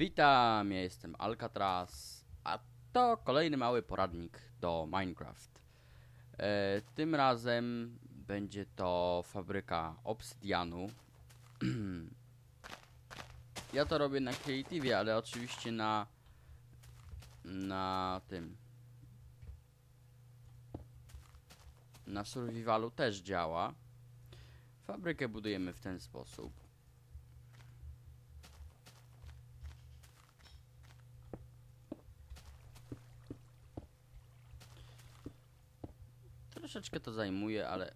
Witam, ja jestem Alcatraz, a to kolejny mały poradnik do Minecraft. E, tym razem będzie to fabryka obsydianu. ja to robię na Creative, ale oczywiście na na tym na survivalu też działa. Fabrykę budujemy w ten sposób. Troszeczkę to zajmuje, ale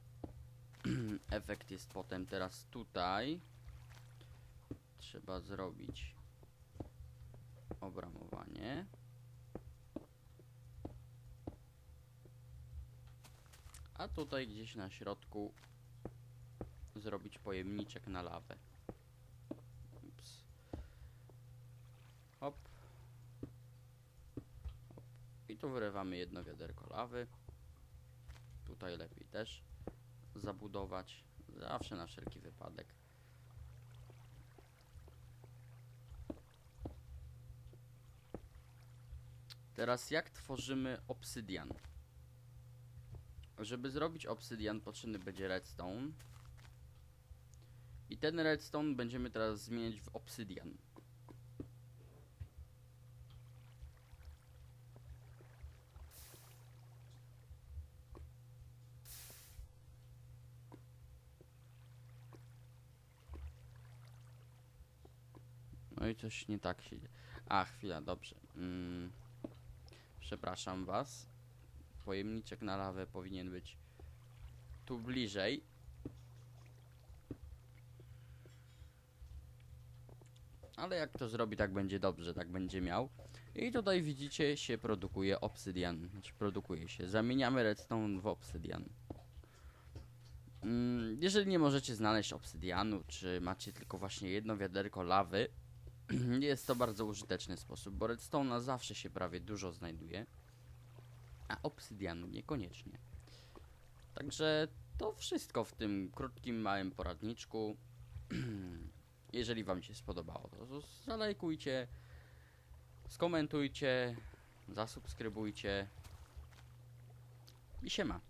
efekt jest potem teraz tutaj. Trzeba zrobić obramowanie. A tutaj gdzieś na środku zrobić pojemniczek na lawę. Ups. Hop. I tu wyrywamy jedno wiaderko lawy. Tutaj lepiej też zabudować. Zawsze na wszelki wypadek. Teraz jak tworzymy obsydian? Żeby zrobić obsydian potrzebny będzie redstone. I ten redstone będziemy teraz zmieniać w obsydian. No i coś nie tak się dzieje. A, chwila, dobrze. Mm, przepraszam was. Pojemniczek na lawę powinien być tu bliżej. Ale jak to zrobi, tak będzie dobrze, tak będzie miał. I tutaj widzicie, się produkuje obsydian. Znaczy produkuje się. Zamieniamy redstone w obsydian. Mm, jeżeli nie możecie znaleźć obsydianu, czy macie tylko właśnie jedno wiaderko lawy, jest to bardzo użyteczny sposób, bo redstone'a zawsze się prawie dużo znajduje, a obsydianu niekoniecznie. Także to wszystko w tym krótkim, małym poradniczku. Jeżeli Wam się spodobało, to zalajkujcie, skomentujcie, zasubskrybujcie i siema.